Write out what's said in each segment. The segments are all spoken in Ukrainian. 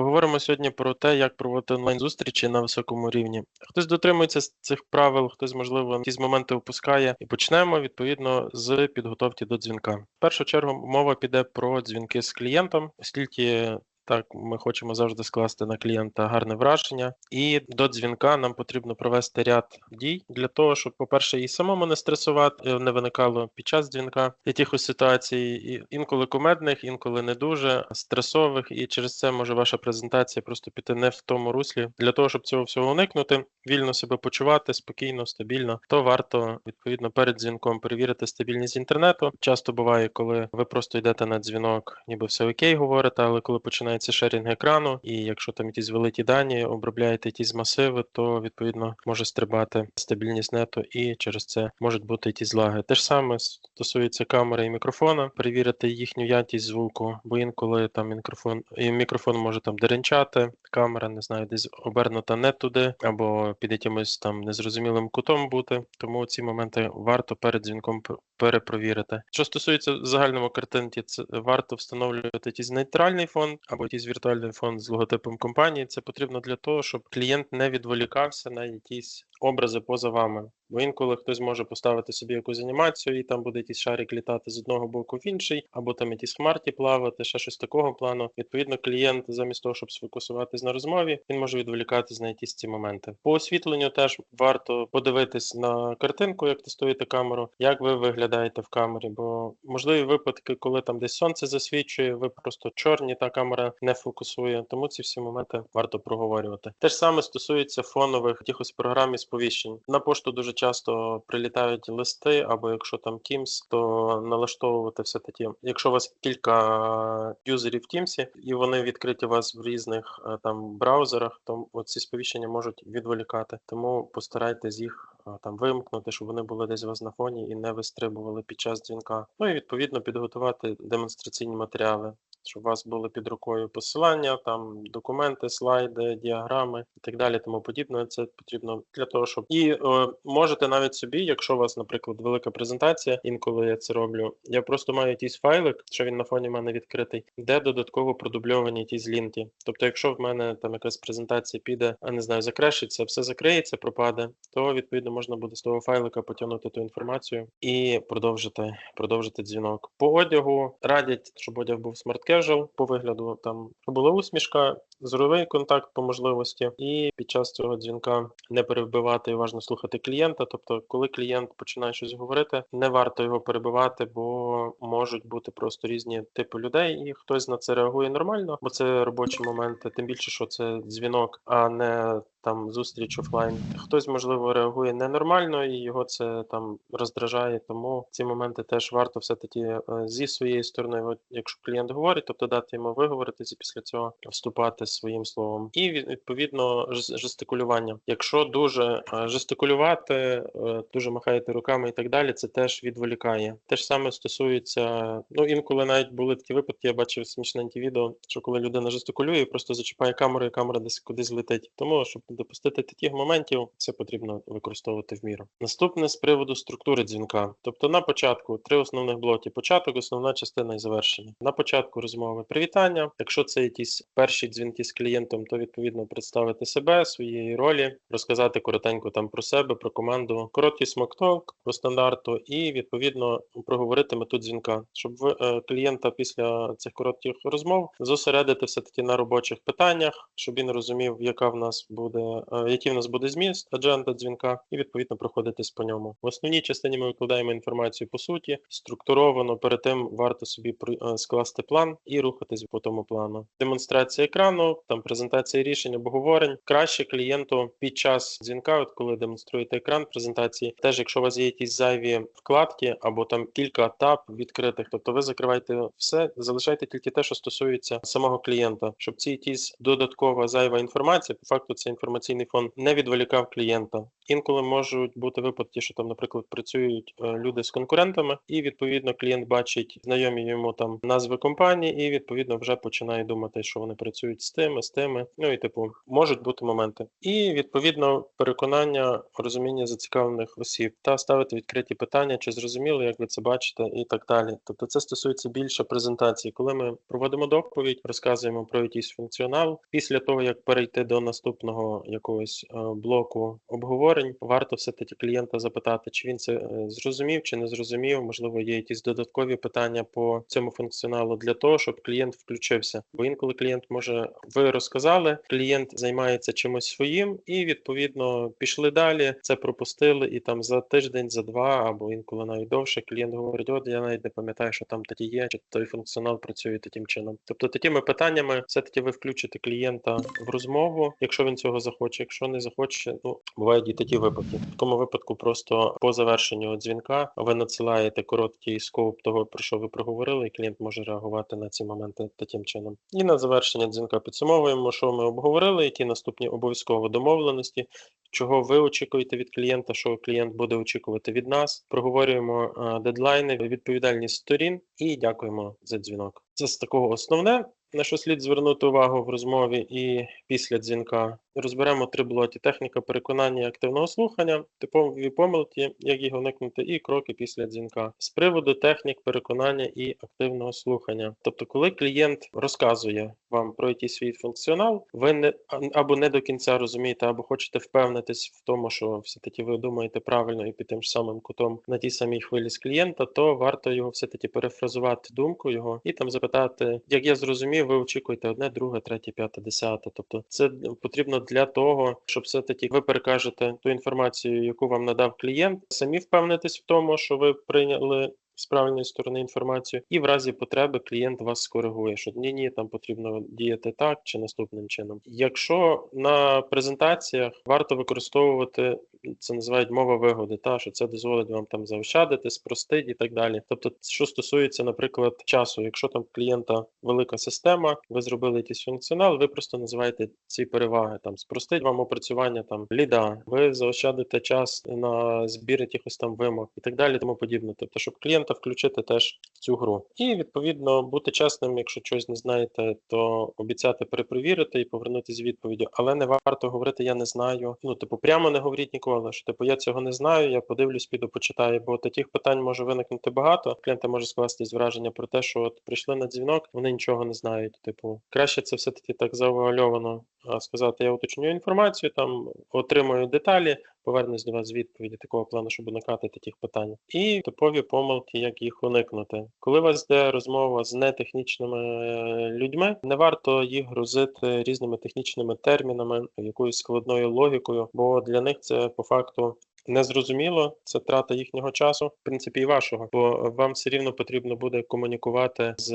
Поговоримо сьогодні про те, як проводити онлайн-зустрічі на високому рівні. Хтось дотримується цих правил, хтось, можливо, якісь моменти опускає. І почнемо відповідно з підготовки до дзвінка. В першу чергу мова піде про дзвінки з клієнтом, оскільки так, ми хочемо завжди скласти на клієнта гарне враження, і до дзвінка нам потрібно провести ряд дій для того, щоб, по-перше, і самому не стресувати, не виникало під час дзвінка якихось ситуацій, інколи кумедних, інколи не дуже стресових, і через це може ваша презентація просто піти не в тому руслі. Для того, щоб цього всього уникнути, вільно себе почувати спокійно, стабільно, то варто відповідно перед дзвінком перевірити стабільність інтернету. Часто буває, коли ви просто йдете на дзвінок, ніби все окей, говорите, але коли починається шерінг екрану, і якщо там якісь великі дані, обробляєте якісь масиви, то відповідно може стрибати стабільність нету, і через це можуть бути якісь злаги. Те ж саме стосується камери і мікрофона, перевірити їхню якість звуку, бо інколи там мікрофон і мікрофон може там деренчати, камера не знаю, десь обернута не туди, або під якимось там незрозумілим кутом бути. Тому ці моменти варто перед дзвінком перепровірити. Що стосується загального картинки, це варто встановлювати якийсь нейтральний фон або якийсь віртуальний фон з логотипом компанії. Це потрібно для того, щоб клієнт не відволікався на якісь образи поза вами. Бо інколи хтось може поставити собі якусь анімацію, і там буде якийсь шарик літати з одного боку в інший, або там якісь хмарті плавати, ще щось такого плану. Відповідно, клієнт, замість того, щоб сфокусуватись на розмові, він може відволікатись на якісь ці моменти. По освітленню теж варто подивитись на картинку, як тестуєте камеру, як ви виглядаєте в камері, бо можливі випадки, коли там десь сонце засвічує, ви просто чорні, та камера не фокусує. Тому ці всі моменти варто проговорювати. Те ж саме стосується фонових якихось програм і сповіщень. На пошту дуже часто прилітають листи, або якщо там Teams, то налаштовувати все таки, якщо у вас кілька юзерів в Teams, і вони відкриті у вас в різних е, там браузерах, то ці сповіщення можуть відволікати. Тому постарайтесь їх е, там вимкнути, щоб вони були десь у вас на фоні і не вистрибували під час дзвінка. Ну і відповідно підготувати демонстраційні матеріали щоб у вас були під рукою посилання, там документи, слайди, діаграми і так далі, тому подібне. Це потрібно для того, щоб і е, можете навіть собі, якщо у вас, наприклад, велика презентація, інколи я це роблю. Я просто маю якийсь файлик, що він на фоні в мене відкритий, де додатково продубльовані якісь лінки. Тобто, якщо в мене там якась презентація піде, а не знаю, закрешиться, все закриється, пропаде, то відповідно можна буде з того файлика потягнути ту інформацію і продовжити продовжити дзвінок. По одягу радять, щоб одяг був смарт casual по вигляду. Там була усмішка, зоровий контакт по можливості, і під час цього дзвінка не перебивати і важно слухати клієнта. Тобто, коли клієнт починає щось говорити, не варто його перебивати, бо можуть бути просто різні типи людей, і хтось на це реагує нормально, бо це робочі моменти. Тим більше, що це дзвінок, а не там зустріч офлайн. Хтось можливо реагує ненормально і його це там роздражає. Тому ці моменти теж варто все таки е, зі своєї сторони, якщо клієнт говорить, тобто дати йому виговоритися і після цього вступати своїм словом. І відповідно жестикулювання. Якщо дуже е, жестикулювати, е, дуже махаєте руками і так далі, це теж відволікає. Те ж саме стосується, ну інколи навіть були такі випадки, я бачив смішненькі відео, що коли людина жестикулює, просто зачіпає камеру, і камера десь кудись летить. Тому щоб не допустити таких моментів, це потрібно використовувати в міру. Наступне з приводу структури дзвінка. Тобто на початку три основних блоки: початок, основна частина і завершення. На початку розмови привітання. Якщо це якісь перші дзвінки з клієнтом, то відповідно представити себе, своєї ролі, розказати коротенько там про себе, про команду, короткий смокток про стандарту, і відповідно проговорити мету дзвінка, щоб ви е, клієнта після цих коротких розмов зосередити все таки на робочих питаннях, щоб він розумів, яка в нас буде буде, е, який в нас буде зміст, адженда дзвінка, і відповідно проходитись по ньому. В основній частині ми викладаємо інформацію по суті, структуровано. Перед тим варто собі е, скласти план і рухатись по тому плану. Демонстрація екрану, там презентація рішень, обговорень. Краще клієнту під час дзвінка, от коли демонструєте екран презентації, теж якщо у вас є якісь зайві вкладки або там кілька таб відкритих, тобто ви закриваєте все, залишайте тільки те, що стосується самого клієнта, щоб ці якісь додаткова зайва інформація, по факту це інформаційний фон не відволікав клієнта. Інколи можуть бути випадки, що там, наприклад, працюють е, люди з конкурентами, і відповідно клієнт бачить знайомі йому там назви компанії, і відповідно вже починає думати, що вони працюють з тими, з тими. Ну і типу можуть бути моменти. І відповідно переконання, розуміння зацікавлених осіб та ставити відкриті питання, чи зрозуміло, як ви це бачите, і так далі. Тобто, це стосується більше презентації, коли ми проводимо доповідь, розказуємо про якийсь функціонал. Після того як перейти до наступного якогось е, блоку обговорень, варто все таки клієнта запитати, чи він це е, зрозумів, чи не зрозумів. Можливо, є якісь додаткові питання по цьому функціоналу для того, щоб клієнт включився. Бо інколи клієнт може ви розказали, клієнт займається чимось своїм, і відповідно пішли далі. Це пропустили, і там за тиждень, за два або інколи навіть довше клієнт говорить: от я навіть не пам'ятаю, що там тоді є, чи той функціонал працює таким чином. Тобто такими питаннями все-таки ви включите клієнта в розмову, якщо він цього захоче. Якщо не захоче, ну бувають і такі випадки. В такому випадку просто по завершенню дзвінка ви надсилаєте короткий скоп того, про що ви проговорили, і клієнт може реагувати на ці моменти таким чином. І на завершення дзвінка підсумовуємо, що ми обговорили, які наступні обов'язково домовленості, чого ви очікуєте від клієнта, що клієнт буде очікувати від нас. Проговорюємо е, дедлайни, відповідальність сторін і дякуємо за дзвінок. Це з такого основне. На що слід звернути увагу в розмові і після дзвінка. Розберемо три блоки: техніка переконання і активного слухання, типові помилки, як їх уникнути, і кроки після дзвінка. З приводу технік переконання і активного слухання. Тобто, коли клієнт розказує вам про якийсь свій функціонал, ви не або не до кінця розумієте, або хочете впевнитись в тому, що все-таки ви думаєте правильно і під тим ж самим кутом на тій самій хвилі з клієнта, то варто його все-таки перефразувати думку його і там запитати, як я зрозумів, ви очікуєте одне, друге, третє, п'яте, десяте. Тобто, це потрібно для того, щоб все-таки ви перекажете ту інформацію, яку вам надав клієнт, самі впевнитись в тому, що ви прийняли. З правильної сторони інформацію, і в разі потреби клієнт вас скоригує, що ні, ні, там потрібно діяти так чи наступним чином. Якщо на презентаціях варто використовувати це називають мова вигоди, та що це дозволить вам там заощадити, спростити і так далі. Тобто, що стосується, наприклад, часу, якщо там клієнта велика система, ви зробили якийсь функціонал, ви просто називаєте ці переваги, там спростить вам опрацювання там ліда, ви заощадите час на збір якихось там вимог і так далі, тому подібне. Тобто, щоб клієнта включити теж в цю гру. І відповідно бути чесним, якщо щось не знаєте, то обіцяти перепровірити і повернутися з відповіддю, але не варто говорити Я не знаю. Ну, типу, прямо не говоріть ніколи, що типу я цього не знаю, я подивлюсь, піду почитаю, бо таких питань може виникнути багато. Клієнта може скластись враження про те, що от прийшли на дзвінок, вони нічого не знають. Типу, краще це все-таки так завуальовано сказати, я уточнюю інформацію, там отримую деталі, повернусь до вас з відповіді такого плану, щоб уникати таких питань. І типові помилки, як їх уникнути. Коли у вас йде розмова з нетехнічними е, людьми, не варто їх грузити різними технічними термінами, якоюсь складною логікою, бо для них це по факту. Незрозуміло, це трата їхнього часу, в принципі, і вашого, бо вам все рівно потрібно буде комунікувати з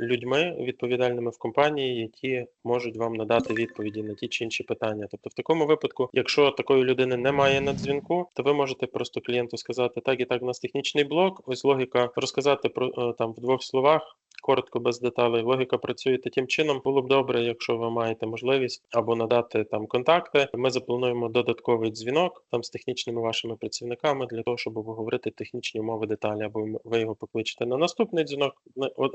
людьми відповідальними в компанії, які можуть вам надати відповіді на ті чи інші питання. Тобто, в такому випадку, якщо такої людини немає на дзвінку, то ви можете просто клієнту сказати, так і так, у нас технічний блок. Ось логіка розказати про е, там в двох словах. Коротко без деталей, логіка працює таким чином. Було б добре, якщо ви маєте можливість або надати там контакти. Ми заплануємо додатковий дзвінок там з технічними вашими працівниками для того, щоб обговорити технічні умови деталі, або ви його покличете на наступний дзвінок.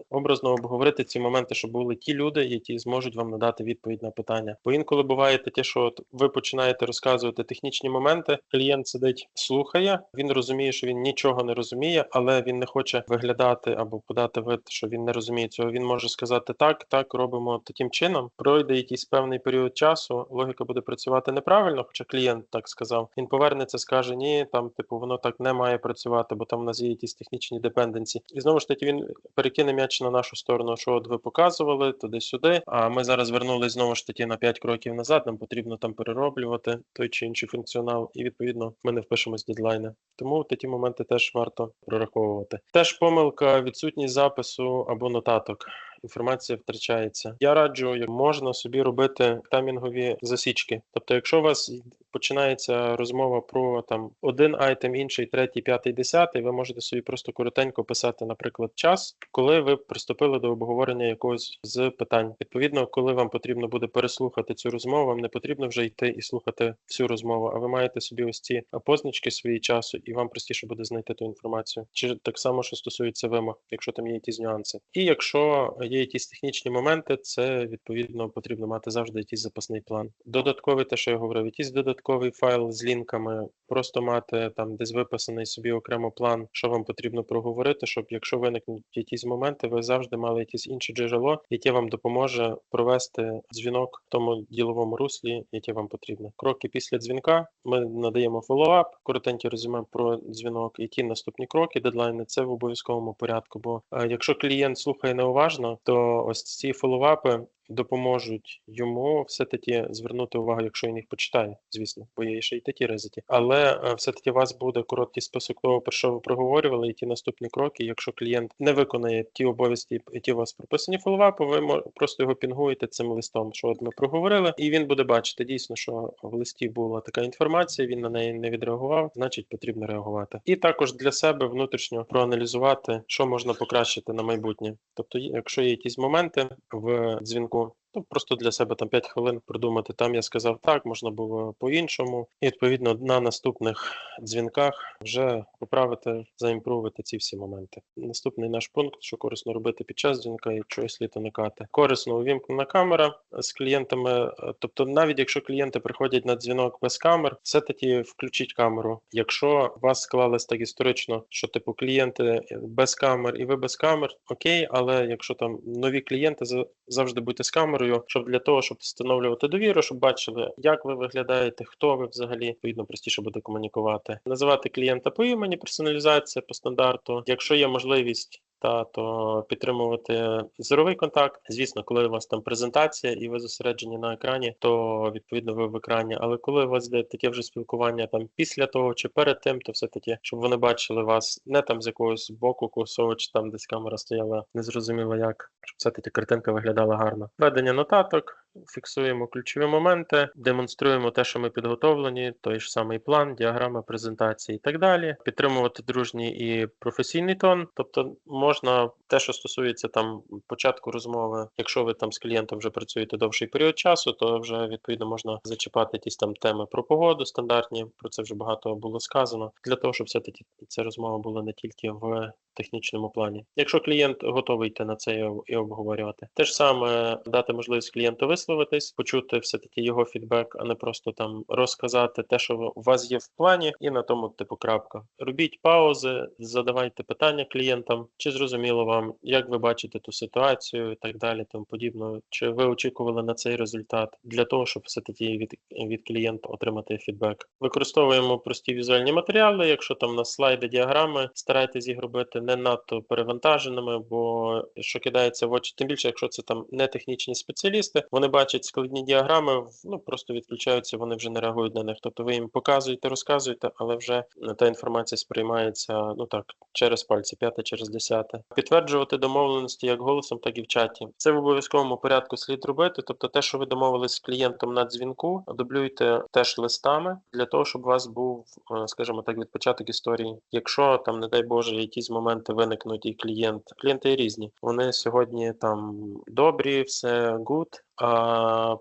Образно обговорити ці моменти, щоб були ті люди, які зможуть вам надати відповідь на питання. Бо інколи буває таке, що от ви починаєте розказувати технічні моменти. Клієнт сидить, слухає. Він розуміє, що він нічого не розуміє, але він не хоче виглядати або подати вид, що він не розуміє цього. Він може сказати так, так робимо таким чином. Пройде якийсь певний період часу, логіка буде працювати неправильно, хоча клієнт так сказав. Він повернеться, скаже ні, там типу воно так не має працювати, бо там в нас є якісь технічні депенденці. І знову ж таки він перекине м'яч на нашу сторону, що от ви показували туди-сюди. А ми зараз вернулись знову ж таки на 5 кроків назад. Нам потрібно там перероблювати той чи інший функціонал, і відповідно ми не впишемось дедлайни. Тому такі моменти теж варто прораховувати. Теж помилка, відсутність запису або нотаток. Інформація втрачається. Я раджу, як можна собі робити таймінгові засічки. Тобто, якщо у вас починається розмова про там один айтем, інший, третій, п'ятий, десятий, ви можете собі просто коротенько писати, наприклад, час, коли ви приступили до обговорення якогось з питань. Відповідно, коли вам потрібно буде переслухати цю розмову, вам не потрібно вже йти і слухати всю розмову, а ви маєте собі ось ці позначки свої часу, і вам простіше буде знайти ту інформацію. Чи так само, що стосується вимог, якщо там є якісь нюанси. І якщо є якісь технічні моменти, це відповідно потрібно мати завжди якийсь запасний план. Додатковий, те, що я говорив, якийсь додатковий файл з лінками, просто мати там десь виписаний собі окремо план, що вам потрібно проговорити, щоб якщо виникнуть якісь моменти, ви завжди мали якесь інше джерело, яке вам допоможе провести дзвінок в тому діловому руслі, яке вам потрібно. Кроки після дзвінка ми надаємо фоллоуап, коротеньке резюме про дзвінок, які наступні кроки, дедлайни це в обов'язковому порядку. Бо е, якщо клієнт слухає неуважно, то ось ці фоллоуапи допоможуть йому все-таки звернути увагу, якщо він їх почитає, звісно, бо є ще й такі ризики. Але е, все-таки у вас буде короткий список того, про що ви проговорювали, і ті наступні кроки. Якщо клієнт не виконає ті обов'язки, які у вас прописані фоллоуапу, ви просто його пінгуєте цим листом, що от ми проговорили, і він буде бачити дійсно, що в листі була така інформація, він на неї не відреагував, значить потрібно реагувати. І також для себе внутрішньо проаналізувати, що можна покращити на майбутнє. Тобто, якщо є якісь моменти в дзвінку. Ну, просто для себе там 5 хвилин продумати. Там я сказав так, можна було по-іншому. І відповідно на наступних дзвінках вже поправити, заімпровити ці всі моменти. Наступний наш пункт, що корисно робити під час дзвінка і чого слід уникати. Корисно увімкнена камера з клієнтами. Тобто, навіть якщо клієнти приходять на дзвінок без камер, все-таки включіть камеру. Якщо у вас склалось так історично, що типу клієнти без камер і ви без камер, окей, але якщо там нові клієнти за- завжди будьте з камерою, щоб для того, щоб встановлювати довіру, щоб бачили, як ви виглядаєте, хто ви взагалі, відповідно простіше буде комунікувати. Називати клієнта по імені, персоналізація по стандарту. Якщо є можливість. Та то підтримувати зоровий контакт. Звісно, коли у вас там презентація і ви зосереджені на екрані, то відповідно ви в екрані. Але коли у вас йде таке вже спілкування там після того чи перед тим, то все таки, щоб вони бачили вас не там з якогось боку косово, чи там десь камера стояла незрозуміло як, щоб все таки картинка виглядала гарно. Ведення нотаток. Фіксуємо ключові моменти, демонструємо те, що ми підготовлені, той ж самий план, діаграма презентації і так далі. Підтримувати дружній і професійний тон. Тобто можна те, що стосується там початку розмови, якщо ви там з клієнтом вже працюєте довший період часу, то вже відповідно можна зачіпати якісь там теми про погоду стандартні. Про це вже багато було сказано. Для того, щоб все-таки ця розмова була не тільки в технічному плані. Якщо клієнт готовий йти на це і обговорювати, те ж саме дати можливість клієнту висловитись, почути все-таки його фідбек, а не просто там розказати те, що у вас є в плані, і на тому типу крапка. Робіть паузи, задавайте питання клієнтам, чи зрозуміло вам, як ви бачите ту ситуацію і так далі, тому подібно. Чи ви очікували на цей результат для того, щоб все-таки від, від клієнта отримати фідбек? Використовуємо прості візуальні матеріали. Якщо там на слайди діаграми, старайтесь їх робити не надто перевантаженими, бо що кидається в очі, тим більше, якщо це там не технічні спеціалісти, вони бачать складні діаграми, ну просто відключаються, вони вже не реагують на них. Тобто ви їм показуєте, розказуєте, але вже та інформація сприймається ну так через пальці, п'яте через десяте. Підтверджувати домовленості як голосом, так і в чаті. Це в обов'язковому порядку слід робити. Тобто, те, що ви домовились з клієнтом на дзвінку, дублюйте теж листами для того, щоб у вас був, е, скажімо так, від початок історії. Якщо там, не дай Боже, якісь моменти виникнуть, і клієнт, клієнти різні. Вони сьогодні там добрі, все гуд.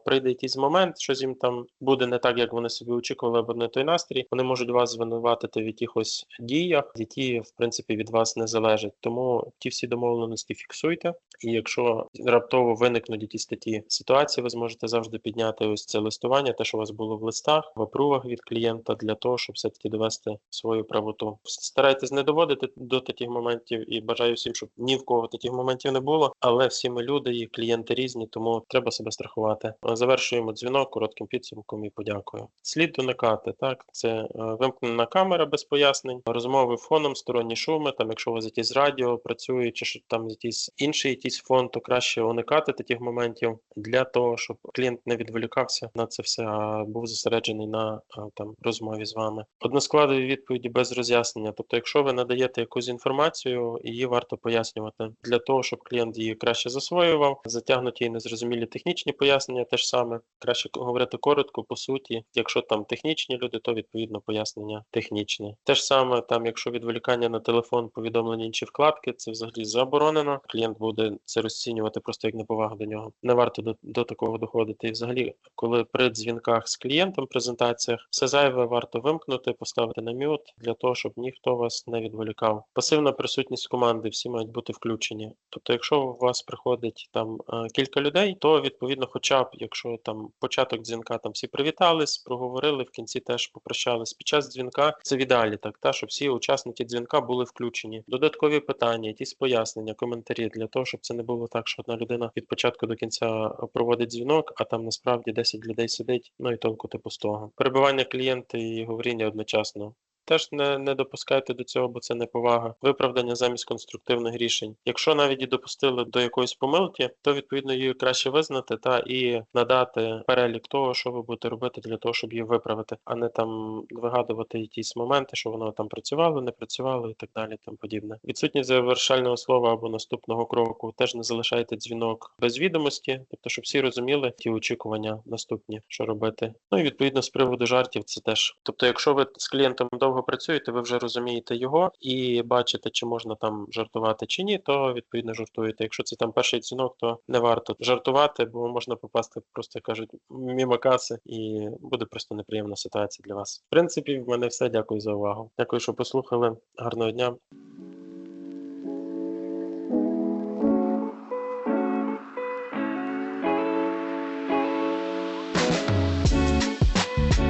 Прийде якийсь момент, що їм там буде не так, як вони собі очікували, або не той настрій. Вони можуть вас звинуватити в якихось діях, які в принципі від вас не залежать. Тому ті всі домовленості фіксуйте. І якщо раптово виникнуть якісь такі ситуації, ви зможете завжди підняти ось це листування, те, що у вас було в листах, в апрувах від клієнта, для того, щоб все-таки довести свою правоту. Старайтесь не доводити до таких моментів і бажаю всім, щоб ні в кого таких моментів не було. Але всі ми люди і клієнти різні, тому треба себе себе страхувати. Е, Завершуємо дзвінок коротким підсумком і подякою. Слід уникати, так, це е, вимкнена камера без пояснень, розмови фоном, сторонні шуми, там, якщо у вас якісь радіо працює, чи що там якийсь інший якийсь фон, то краще уникати таких моментів для того, щоб клієнт не відволікався на це все, а був зосереджений на там розмові з вами. Односкладові відповіді без роз'яснення. Тобто, якщо ви надаєте якусь інформацію, її варто пояснювати для того, щоб клієнт її краще засвоював, затягнуті і незрозумілі технічні пояснення, теж саме краще говорити коротко, по суті. Якщо там технічні люди, то відповідно пояснення технічне. Те ж саме, там, якщо відволікання на телефон, повідомлення інші вкладки, це взагалі заборонено. Клієнт буде це розцінювати просто як неповагу до нього. Не варто до, до такого доходити. І взагалі, коли при дзвінках з клієнтом, презентаціях, все зайве варто вимкнути, поставити на мют для того, щоб ніхто вас не відволікав. Пасивна присутність команди, всі мають бути включені. Тобто, якщо у вас приходить там е, кілька людей, то відповідно, хоча б якщо там початок дзвінка, там всі привітались, проговорили, в кінці теж попрощались. Під час дзвінка це в ідеалі, так та щоб всі учасники дзвінка були включені. Додаткові питання, якісь пояснення, коментарі для того, щоб це не було так, що одна людина від початку до кінця проводить дзвінок, а там насправді 10 людей сидить. Ну і толку типу з того. Перебування клієнта і говоріння одночасно. Теж не, не допускайте до цього, бо це неповага. Виправдання замість конструктивних рішень. Якщо навіть і допустили до якоїсь помилки, то відповідно її краще визнати та і надати перелік того, що ви будете робити для того, щоб її виправити, а не там вигадувати якісь моменти, що воно там працювало, не працювало і так далі. Там подібне. Відсутність завершального слова або наступного кроку. Теж не залишайте дзвінок без відомості, тобто, щоб всі розуміли ті очікування наступні, що робити. Ну і відповідно з приводу жартів, це теж. Тобто, якщо ви з клієнтом довго працюєте, ви вже розумієте його і бачите, чи можна там жартувати чи ні, то відповідно жартуєте. Якщо це там перший дзвінок, то не варто жартувати, бо можна попасти, просто кажуть, мімо каси, і буде просто неприємна ситуація для вас. В принципі, в мене все. Дякую за увагу. Дякую, що послухали. Гарного дня.